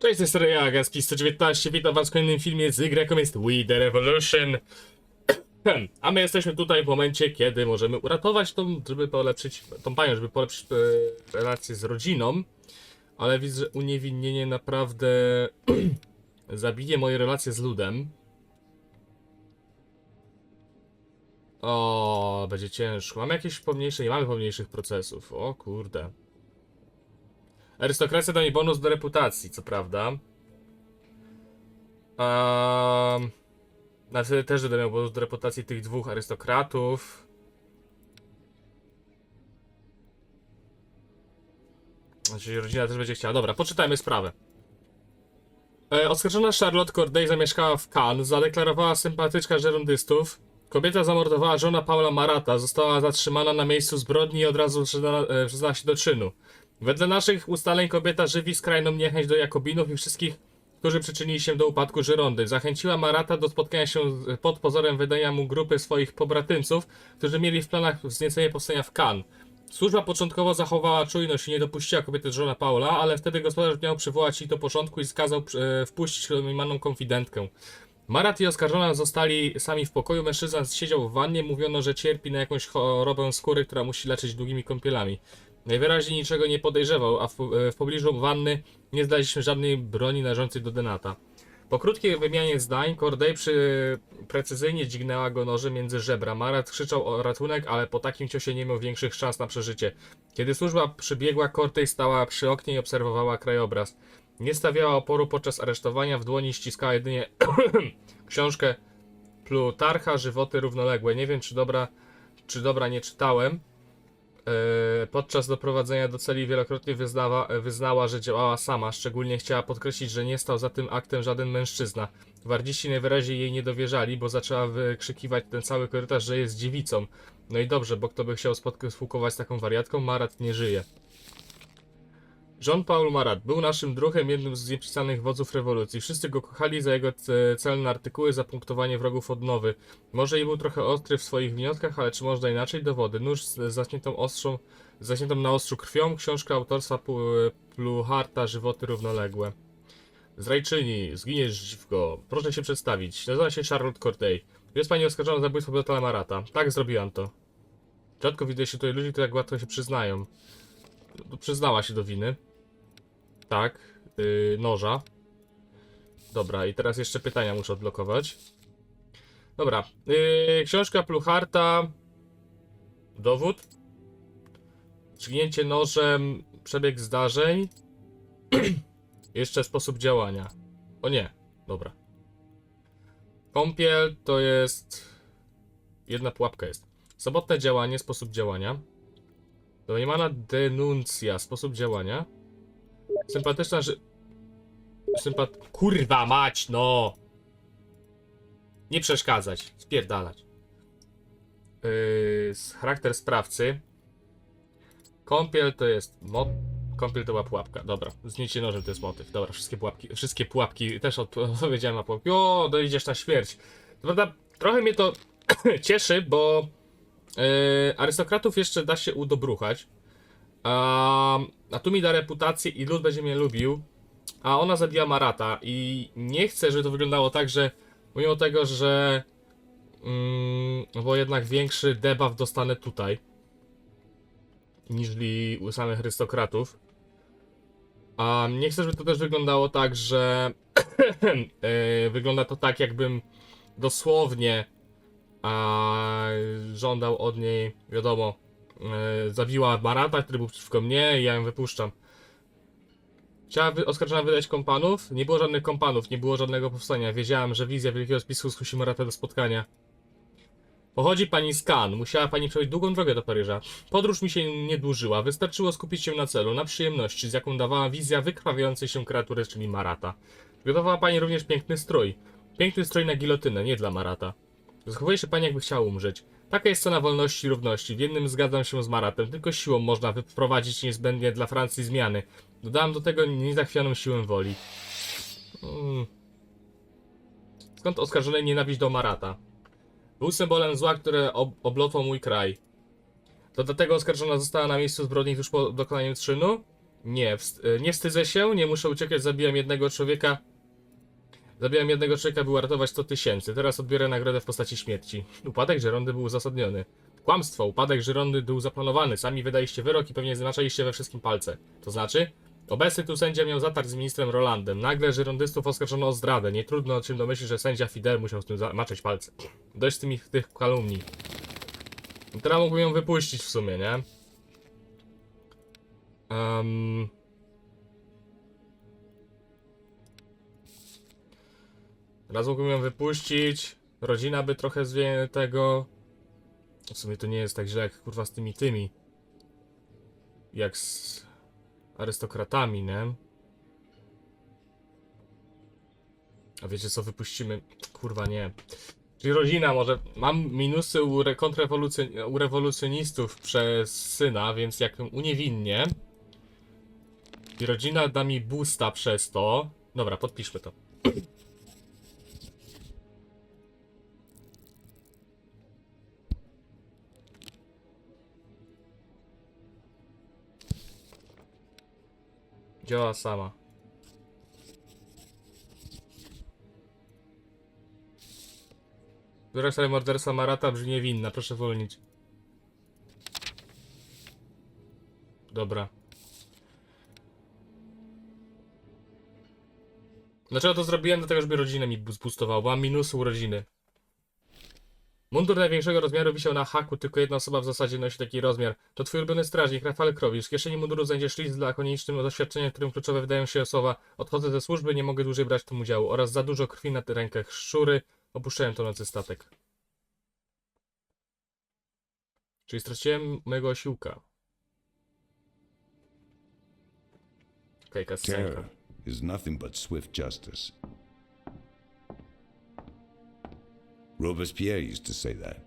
Cześć, to jest ja, Gaspi 119, witam was w kolejnym filmie z Y, jest We The Revolution. A my jesteśmy tutaj w momencie, kiedy możemy uratować tą, żeby polepszyć, tą panią, żeby polepszyć e, relacje z rodziną. Ale widzę, że uniewinnienie naprawdę zabije moje relacje z ludem. O, będzie ciężko. Mamy jakieś pomniejsze, nie mamy pomniejszych procesów. O kurde. Arystokracja da mi bonus do reputacji, co prawda. Um, też będę miał bonus do reputacji tych dwóch arystokratów. Znaczy rodzina też będzie chciała. Dobra, poczytajmy sprawę. E, oskarżona Charlotte Corday zamieszkała w Cannes, zadeklarowała sympatyczka żerondystów. Kobieta zamordowała żona Paula Marata, została zatrzymana na miejscu zbrodni i od razu przyznała, e, przyznała się do czynu. Wedle naszych ustaleń kobieta żywi skrajną niechęć do Jakobinów i wszystkich, którzy przyczynili się do upadku Żyrondy. Zachęciła Marata do spotkania się pod pozorem wydania mu grupy swoich pobratymców, którzy mieli w planach wzniecenie powstania w Cannes. Służba początkowo zachowała czujność i nie dopuściła kobiety żona Paula, ale wtedy gospodarz miał przywołać ich do porządku i skazał e, wpuścić domniemaną konfidentkę. Marat i oskarżona zostali sami w pokoju. Mężczyzna siedział w wannie. Mówiono, że cierpi na jakąś chorobę skóry, która musi leczyć długimi kąpielami. Najwyraźniej niczego nie podejrzewał, a w, w pobliżu wanny nie znaleźliśmy żadnej broni należącej do Denata. Po krótkiej wymianie zdań, Corday przy... precyzyjnie dźgnęła go nożem między żebra. Marat krzyczał o ratunek, ale po takim ciosie nie miał większych szans na przeżycie. Kiedy służba przybiegła, Corday stała przy oknie i obserwowała krajobraz. Nie stawiała oporu podczas aresztowania, w dłoni ściskała jedynie książkę Plutarcha, Żywoty równoległe. Nie wiem, czy dobra, czy dobra nie czytałem. E, Podczas doprowadzenia do celi wielokrotnie wyznawa, wyznała, że działała sama. Szczególnie chciała podkreślić, że nie stał za tym aktem żaden mężczyzna. Gwardziści najwyraźniej jej nie dowierzali, bo zaczęła wykrzykiwać ten cały korytarz, że jest dziewicą. No i dobrze, bo kto by chciał spotk- spółkować z taką wariatką, Marat nie żyje. Jean-Paul Marat był naszym druhem, jednym z niepisanych wodzów rewolucji. Wszyscy go kochali za jego ce- celne artykuły, za punktowanie wrogów odnowy. Może i był trochę ostry w swoich wnioskach, ale czy można inaczej? Dowody. Nóż z zaśniętą ostrzą, zaśniętą na ostrzu krwią, książka autorstwa Pluharta, Żywoty równoległe. Zrajczyni, zginiesz dziwko. Proszę się przedstawić. Nazywam się Charlotte Corday. Jest pani oskarżona o zabójstwo obywatela Marata. Tak, zrobiłam to. Rzadko widzę się tutaj ludzi, którzy tak łatwo się przyznają. No, Przyznała się do winy. Tak, yy, noża. Dobra, i teraz jeszcze pytania muszę odblokować. Dobra, yy, książka Plucharta. Dowód. Dźgnięcie nożem, przebieg zdarzeń. jeszcze sposób działania. O nie, dobra. Kąpiel to jest. Jedna pułapka jest. Sobotne działanie, sposób działania. Domniemana denuncja, sposób działania. Sympatyczna, że... Sympat... Kurwa mać, no! Nie przeszkadzać, spierdalać. Yy, charakter sprawcy. Kąpiel to jest mot... Kąpiel to była pułapka, dobra. Zniecie nożem to jest motyw. Dobra, wszystkie pułapki, wszystkie pułapki też od- odpowiedziałem na pułapki. O, dojdziesz na śmierć. Prawda, trochę mnie to cieszy, bo yy, arystokratów jeszcze da się udobruchać. A, a tu mi da reputację i lud będzie mnie lubił. A ona zabija Marata i nie chcę, żeby to wyglądało tak, że mimo tego, że mm, bo jednak większy debuff dostanę tutaj niżli u samych arystokratów. A nie chcę, żeby to też wyglądało tak, że e, wygląda to tak, jakbym dosłownie a, żądał od niej, wiadomo, e, zabiła Marata, który był przeciwko mnie i ja ją wypuszczam. Chciała wy- oskarżona wydać kompanów? Nie było żadnych kompanów, nie było żadnego powstania. Wiedziałem, że wizja wielkiego spisu skusi Marata do spotkania. Pochodzi pani z Cannes. Musiała pani przejść długą drogę do Paryża. Podróż mi się nie dłużyła. Wystarczyło skupić się na celu, na przyjemności, z jaką dawała wizja wykrwawiającej się kreatury, czyli Marata. Przygotowała pani również piękny strój. Piękny strój na gilotynę, nie dla Marata. Zachowuje się pani, jakby chciała umrzeć. Taka jest cena wolności i równości. W jednym zgadzam się z Maratem. Tylko siłą można wyprowadzić niezbędnie dla Francji zmiany. Dodałem do tego niezachwianą siłę woli. Mm. Skąd oskarżony nienawiść do Marata? Był symbolem zła, które ob oblotło mój kraj. To dlatego oskarżona została na miejscu zbrodni tuż po dokonaniu czynu? Nie, wst- nie wstydzę się, nie muszę uciekać, zabijam jednego człowieka. Zabijam jednego człowieka, by uratować 100 tysięcy. Teraz odbiorę nagrodę w postaci śmierci. Upadek Żerondy był uzasadniony. Kłamstwo, upadek Żerondy był zaplanowany. Sami wydaliście wyrok i pewnie znaczaliście we wszystkim palce. To znaczy? Obecny tu sędzia miał zatarg z ministrem Rolandem. Nagle żyrondystów oskarżono o zdradę. Nie trudno się domyślić, że sędzia Fidel musiał z tym zamaczać palce. Dość z tymi tych kalumni. Teraz mógłbym ją wypuścić w sumie, nie? Um... Raz mógłbym ją wypuścić. Rodzina by trochę zwie tego. W sumie to nie jest tak źle jak kurwa z tymi tymi. Jak z arystokratami, nie? A wiecie co, wypuścimy. Kurwa nie. Czyli rodzina może. Mam minusy u, re, kontrrewolucjon- u rewolucjonistów przez syna, więc jak ją uniewinnię. I rodzina da mi boosta przez to. Dobra, podpiszmy to. Działa sama. Wyrok sobie morderstwa Marata brzmi niewinna, proszę wolnić. Dobra. Dlaczego to zrobiłem? Dlatego, żeby rodzinę mi bu- zboostował, bo mam minusy urodziny. Mundur największego rozmiaru wisiał na haku, tylko jedna osoba w zasadzie nosi taki rozmiar. To twój ulubiony strażnik, Rafał Krowisz. Z kieszeni munduru znajdziesz list z lakonicznym doświadczeniem, w którym kluczowe wydają się słowa Odchodzę ze służby, nie mogę dłużej brać w tym udziału. Oraz za dużo krwi na tych rękach. Szczury opuszczają tonący statek. Czyli straciłem mojego osiłka. Okej, okay, Terror is nothing but swift justice. Robespierre used to say that.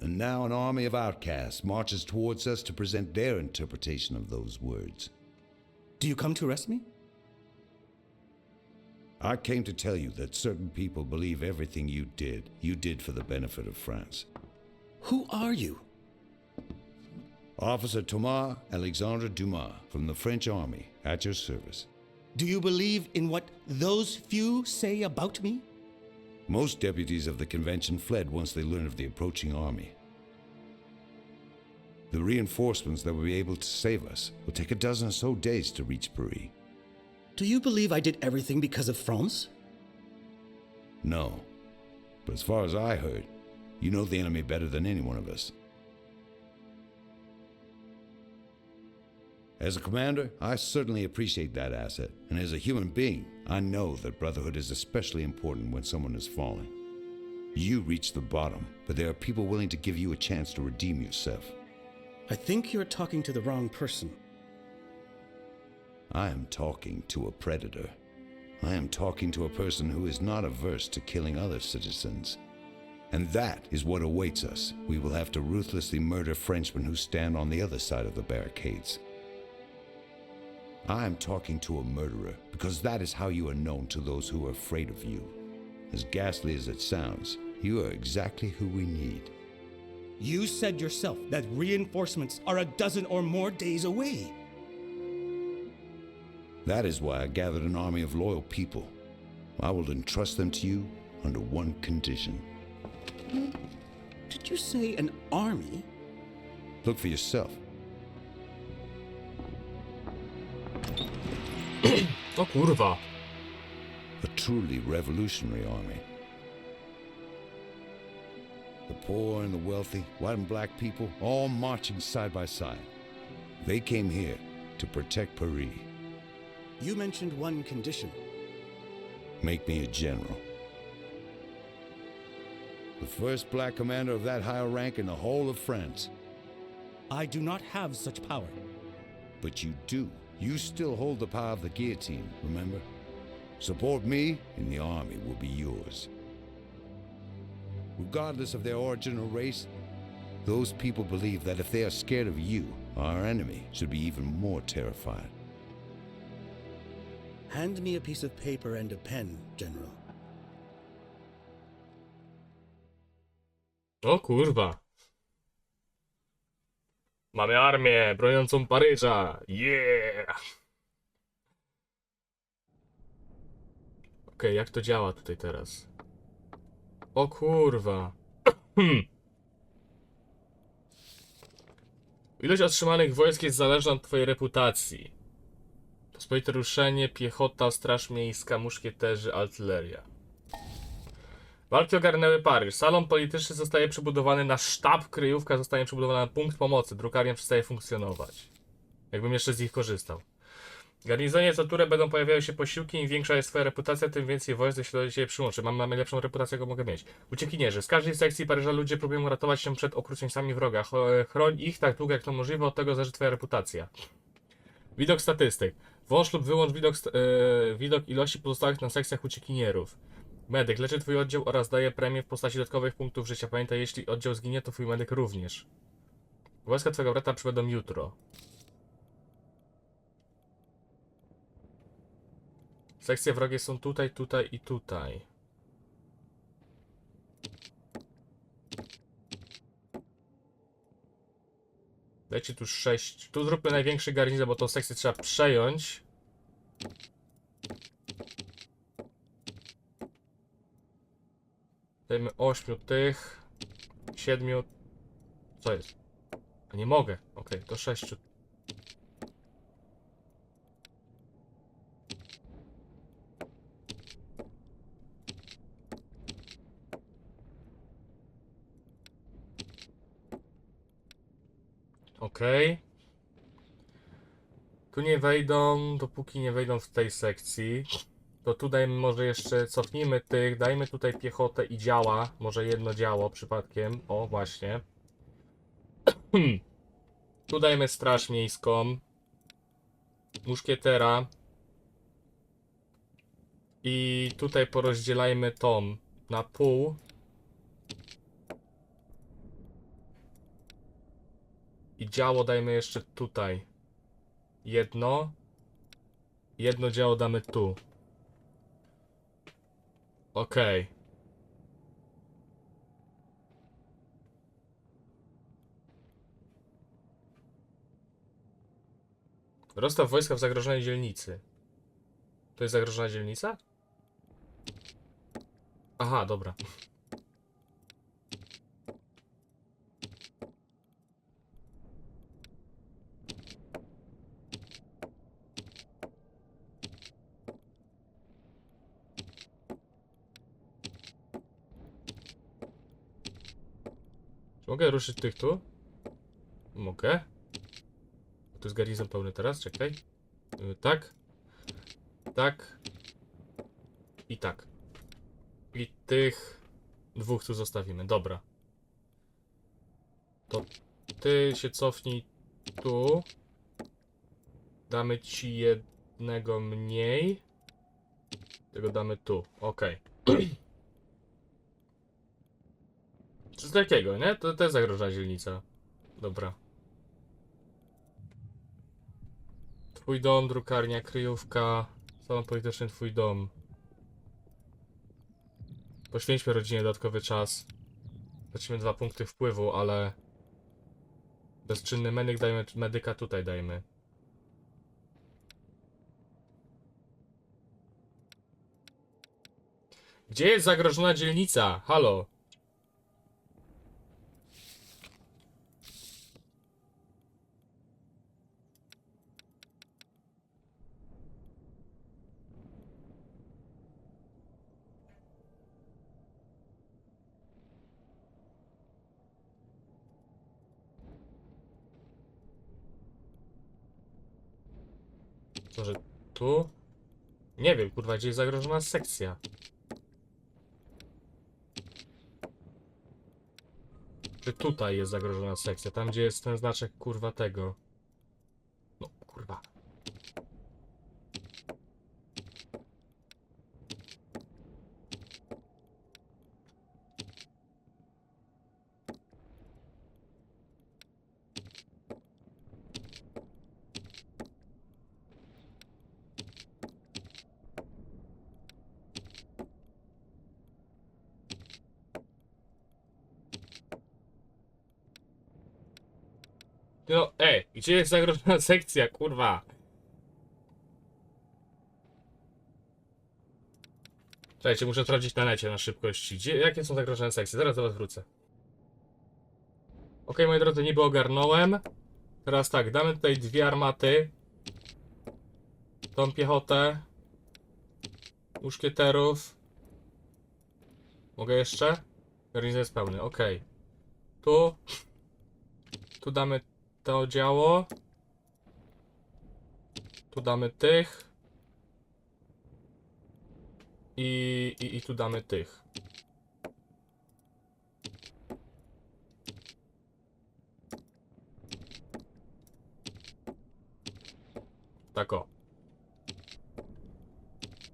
And now an army of outcasts marches towards us to present their interpretation of those words. Do you come to arrest me? I came to tell you that certain people believe everything you did, you did for the benefit of France. Who are you? Officer Thomas Alexandre Dumas from the French army at your service. Do you believe in what those few say about me? Most deputies of the convention fled once they learned of the approaching army. The reinforcements that will be able to save us will take a dozen or so days to reach Paris. Do you believe I did everything because of France? No. But as far as I heard, you know the enemy better than any one of us. As a commander, I certainly appreciate that asset, and as a human being, I know that brotherhood is especially important when someone is falling. You reached the bottom, but there are people willing to give you a chance to redeem yourself. I think you're talking to the wrong person. I am talking to a predator. I am talking to a person who is not averse to killing other citizens. And that is what awaits us. We will have to ruthlessly murder Frenchmen who stand on the other side of the barricades. I am talking to a murderer because that is how you are known to those who are afraid of you. As ghastly as it sounds, you are exactly who we need. You said yourself that reinforcements are a dozen or more days away. That is why I gathered an army of loyal people. I will entrust them to you under one condition. Did you say an army? Look for yourself. O kurwa. A truly revolutionary army. The poor and the wealthy, white and black people, all marching side by side. They came here to protect Paris. You mentioned one condition. Make me a general. The first black commander of that higher rank in the whole of France. I do not have such power. But you do. You still hold the power of the guillotine, remember? Support me, and the army will be yours. Regardless of their origin or race, those people believe that if they are scared of you, our enemy should be even more terrified. Hand me a piece of paper and a pen, General. O kurwa. Mamy armię broniącą Paryża. Yeah! Okej, jak to działa tutaj teraz? O kurwa. Ilość otrzymanych wojsk jest zależna od twojej reputacji. Pospolite ruszenie, piechota, straż miejska, muszkieterzy, artyleria. Walki ogarnęły Paryż. Salon polityczny zostaje przebudowany na sztab, kryjówka zostanie przebudowana na punkt pomocy. Drukarnia przestaje funkcjonować. Jakbym jeszcze z nich korzystał. Garnizonie co turę będą pojawiały się posiłki, im większa jest twoja reputacja, tym więcej wojsk się do ciebie przyłączy. Mam, mamy lepszą reputację, jaką mogę mieć. Uciekinierzy. Z każdej sekcji Paryża ludzie próbują uratować się przed okrucieństwami wroga. Cho- Chroń ich tak długo jak to możliwe, od tego zależy twoja reputacja. Widok statystyk. Włącz lub wyłącz widok, e, widok ilości pozostałych na sekcjach uciekinierów. Medyk leczy twój oddział oraz daje premię w postaci dodatkowych punktów życia. Pamiętaj, jeśli oddział zginie, to twój medyk również. Wojska twojego brata przybędą jutro. Sekcje wrogie są tutaj, tutaj i tutaj. Dajcie tu 6. Tu zróbmy największy garnizon, bo tą sekcję trzeba przejąć. Dajmy 8 tych. 7. Co jest? A nie mogę. Okej, to 6. Okej. Tu nie wejdą, dopóki nie wejdą w tej sekcji. To tutaj może jeszcze cofnijmy tych, dajmy tutaj piechotę i działa. Może jedno działo przypadkiem. O, właśnie. tu dajmy straż miejską. Muszkietera. I tutaj porozdzielajmy tom na pół. I działo dajmy jeszcze tutaj. Jedno. Jedno działo damy tu. Okej. Rozstaw wojska w zagrożonej dzielnicy. To jest zagrożona dzielnica? Aha, dobra. Mogę ruszyć tych tu? Mogę. Tu jest garnizon pełny teraz, czekaj. Y, Tak. Tak. I tak. I tych dwóch tu zostawimy. Dobra. To ty się cofnij tu. Damy ci jednego mniej. Tego damy tu. Okej. Coś takiego, nie? To, jest zagrożona dzielnica. Dobra. Twój dom, drukarnia, kryjówka. Salon polityczny, twój dom. Poświęćmy rodzinie dodatkowy czas. Tracimy dwa punkty wpływu, ale... Bezczynny medyk dajmy, medyka tutaj dajmy. Gdzie jest zagrożona dzielnica? Halo? Co, że tu? Nie wiem, kurwa, gdzie jest zagrożona sekcja. Czy tutaj jest zagrożona sekcja? Tam, gdzie jest ten znaczek, kurwa, tego. Gdzie jest zagrożona sekcja, kurwa? Czekajcie, muszę sprawdzić na necie na szybkości. Gdzie, jakie są zagrożone sekcje? Zaraz do was wrócę. Okej, moi drodzy, niby ogarnąłem. Teraz tak, damy tutaj dwie armaty. Tą piechotę. Muszkieterów. Mogę jeszcze? Garnizon jest pełny, okej. Tu. Tu damy to działo. Tu damy tych. I, i, i tu damy tych. Tak o.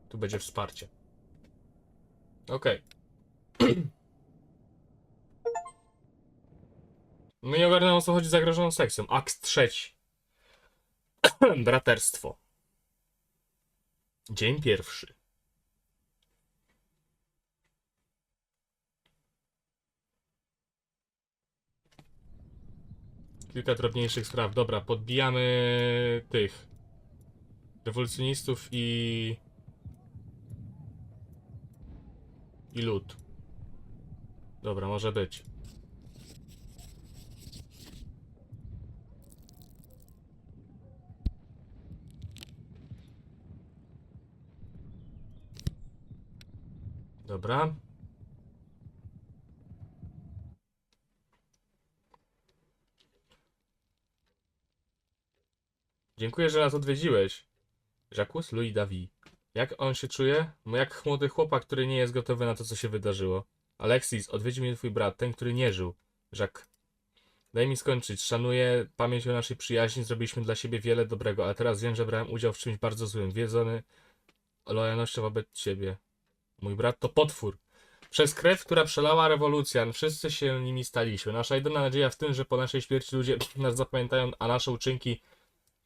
Tu będzie wsparcie. Okej. No nie o co chodzi z zagrożoną sekcją. Akt trzeci. Braterstwo. Dzień pierwszy. Kilka drobniejszych spraw. Dobra, podbijamy tych rewolucjonistów i i lud. Dobra, może być. Dobra. Dziękuję, że nas odwiedziłeś. Jacques Louis David. Jak on się czuje? No jak młody chłopak, który nie jest gotowy na to, co się wydarzyło. Alexis, odwiedził mnie twój brat, ten, który nie żył. Jacques. Daj mi skończyć. Szanuję pamięć o naszej przyjaźni, zrobiliśmy dla siebie wiele dobrego, ale teraz wiem, że brałem udział w czymś bardzo złym. Wiedzony lojalnością wobec ciebie. Mój brat to potwór. Przez krew, która przelała rewolucja, wszyscy się nimi staliśmy. Nasza jedyna nadzieja w tym, że po naszej śmierci ludzie nas zapamiętają, a nasze uczynki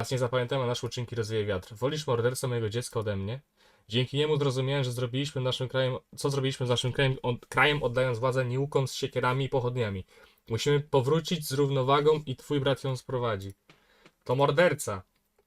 nas nie zapamiętają, a nasze uczynki rozwieje wiatr. Wolisz mordercę mojego dziecka ode mnie? Dzięki niemu zrozumiałem, że zrobiliśmy naszym krajem, co zrobiliśmy z naszym krajem, od, krajem oddając władzę nieukom z siekierami i pochodniami. Musimy powrócić z równowagą i twój brat ją sprowadzi. To morderca.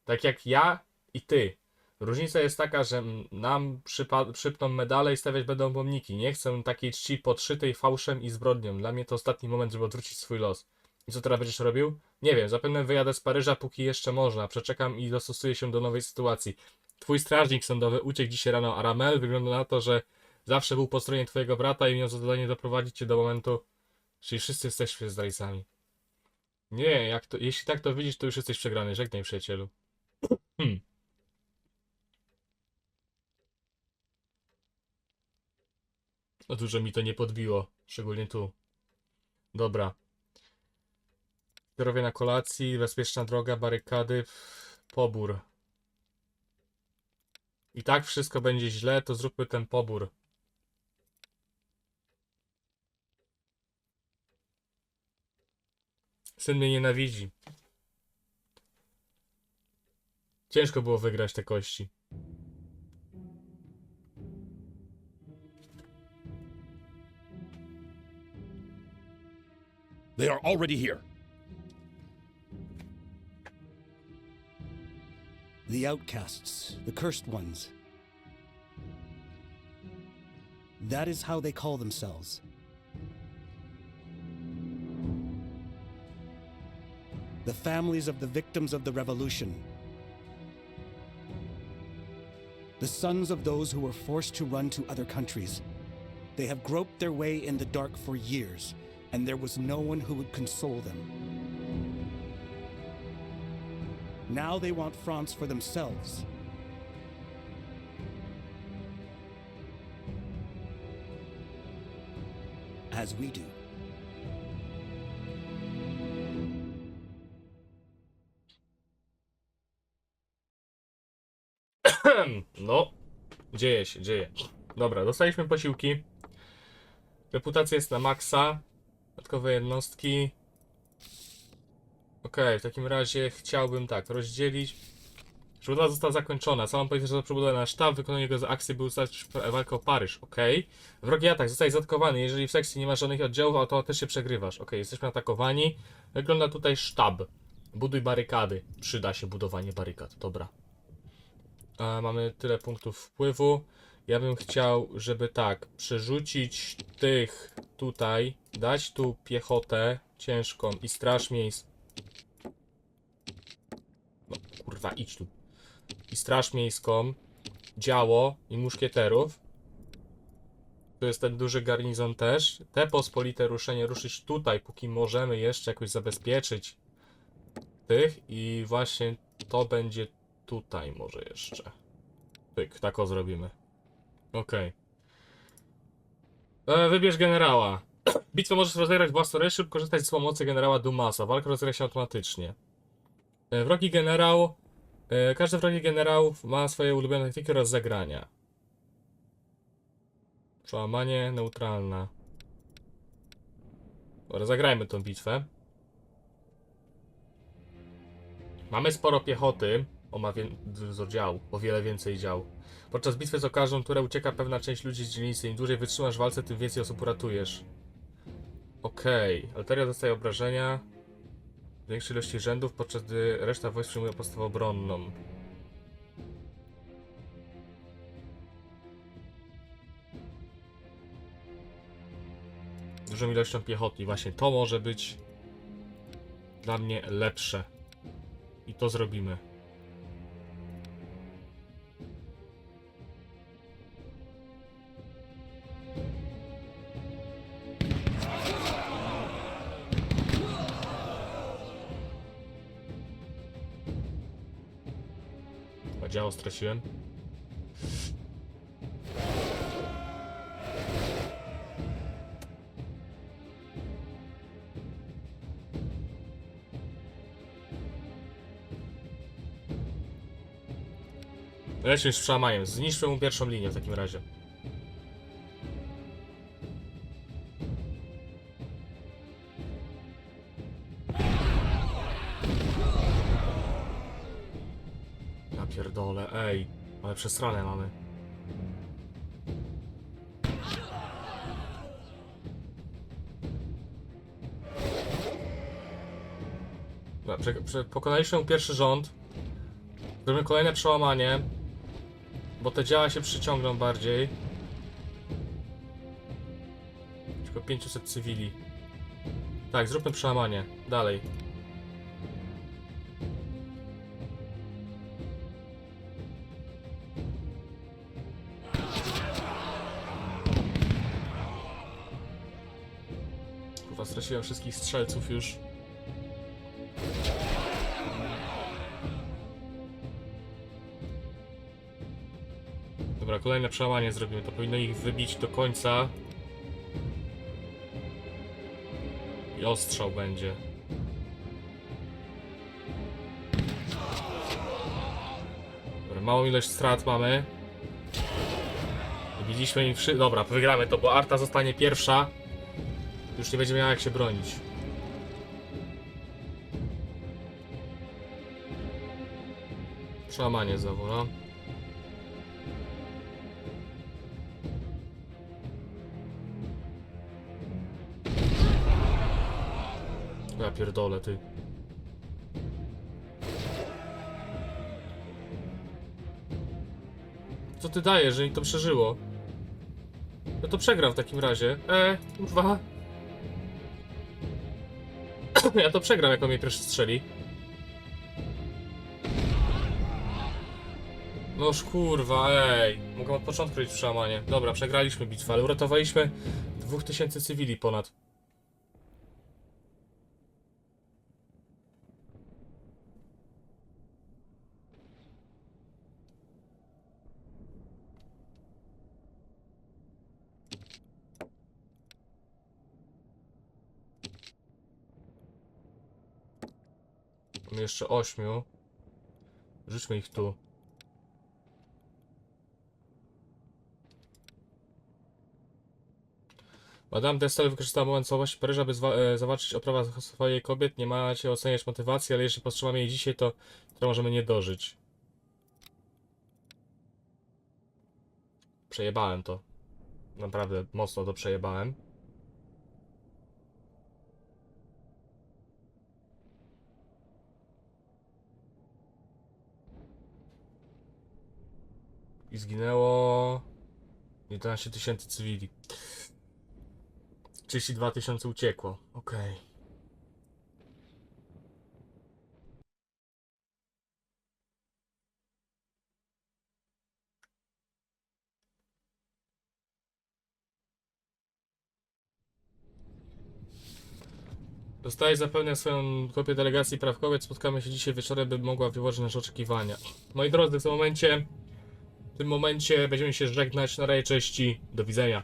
Tak jak ja i ty. Różnica jest taka, że nam przypa- przypną medale i stawiać będą pomniki. Nie chcę takiej czci podszytej fałszem i zbrodnią. Dla mnie to ostatni moment, żeby odwrócić swój los. I co teraz będziesz robił? Nie wiem, zapewne wyjadę z Paryża, póki jeszcze można. Przeczekam i dostosuję się do nowej sytuacji. Twój strażnik sądowy uciekł dzisiaj rano, a wygląda na to, że zawsze był po stronie twojego brata i miał zadanie doprowadzić cię do momentu, czyli wszyscy jesteśmy zdrajcami. Nie, jak to, jeśli tak to widzisz, to już jesteś przegrany. Żegnaj, przyjacielu. Hmm. No dużo mi to nie podbiło, szczególnie tu. Dobra. Zdrowie na kolacji, bezpieczna droga, barykady, pobór. I tak wszystko będzie źle, to zróbmy ten pobór. Syn mnie nienawidzi. Ciężko było wygrać te kości. They are already here. The outcasts, the cursed ones. That is how they call themselves. The families of the victims of the revolution. The sons of those who were forced to run to other countries. They have groped their way in the dark for years, and there was no one who would console them. Now they want France for themselves. As we do. No, dzieje się, dzieje. Dobra, dostaliśmy posiłki. Reputacja jest na maksa. Dodatkowe jednostki. Okej, w takim razie chciałbym tak, rozdzielić. Przebudowa została zakończona. Całą polityczną przebudowę na sztab, wykonanie jego akcji był ustalić walkę o Paryż. Okej. Wrogi atak, zostaje zaatakowany. Jeżeli w sekcji nie ma żadnych oddziałów, automatycznie przegrywasz. Okej, jesteśmy atakowani. Wygląda tutaj sztab. Buduj barykady. Przyda się budowanie barykad. Dobra. Mamy tyle punktów wpływu. Ja bym chciał, żeby tak, przerzucić tych tutaj, dać tu piechotę ciężką i straż miejską. No, kurwa, idź tu. I straż miejską, działo i muszkieterów. Tu jest ten duży garnizon też. Te pospolite ruszenie ruszyć tutaj, póki możemy jeszcze jakoś zabezpieczyć tych i właśnie to będzie tutaj może jeszcze. Pyk, tak o zrobimy. Okej. E, Wybierz generała. Bitwę możesz rozegrać własnoręcznie lub korzystać z pomocy generała Dumasa. Walka rozgra się automatycznie. E, Wrogi generał. e, Każdy wrogi generał ma swoje ulubione taktyki oraz zagrania. Przełamanie neutralna. Dobra, zagrajmy tą bitwę. Mamy sporo piechoty. O, ma dużo dział, o wiele więcej dział. Podczas bitwy z okażą, która ucieka pewna część ludzi z dzielnicy. Im dłużej wytrzymasz walce, tym więcej osób uratujesz. Okej. Alteria dostaje obrażenia. Większej ilości rzędów, podczas gdy reszta wojsk przyjmuje postawę obronną. Dużą ilością piechoty. Właśnie to może być dla mnie lepsze. I to zrobimy. Działo straciłem. Lecimy z przełamaniem. Zniszczmy mu pierwszą linię w takim razie. Przesrane mamy. Dobra, prze, prze, pokonaliśmy pierwszy rząd. Zrobimy kolejne przełamanie. Bo te działa się przyciągną bardziej. Tylko 500 cywili. Tak, zróbmy przełamanie. Dalej. Wszystkich strzelców już. Dobra, kolejne przełamanie zrobimy. To powinno ich wybić do końca. I ostrzał będzie. Dobra, małą ilość strat mamy. Widzieliśmy im wszy... Dobra, wygramy to, bo Arta zostanie pierwsza. Już nie będzie miała jak się bronić. Przełamanie znowu, no. Ja pierdolę, ty. Co ty dajesz, że mi to przeżyło? No to przegram w takim razie. E, kurwa. Ja to przegram, jak on mnie pierwszy strzeli. Noż kurwa, ej. Mogę od początku robić przełamanie. Dobra, przegraliśmy bitwę, ale uratowaliśmy 2000 cywili ponad. Jeszcze ośmiu. Rzućmy ich tu. Madame de Stael wykorzystała moment słabości Paryża, by e, zawalczyć o prawa swojej kobiet. Nie macie oceniać motywacji, ale jeśli powstrzymamy jej dzisiaj, to, to możemy nie dożyć. Przejebałem to. Naprawdę mocno to przejebałem. I zginęło 11 tysięcy cywili. 32 tysiące uciekło. Okej. Dostaję zapewnia swoją kopię delegacji praw kobiet. Spotkamy się dzisiaj wieczorem, by mogła wyłożyć nasze oczekiwania. Moi drodzy, w tym momencie, tym momencie będziemy się żegnać na rej części. Do widzenia.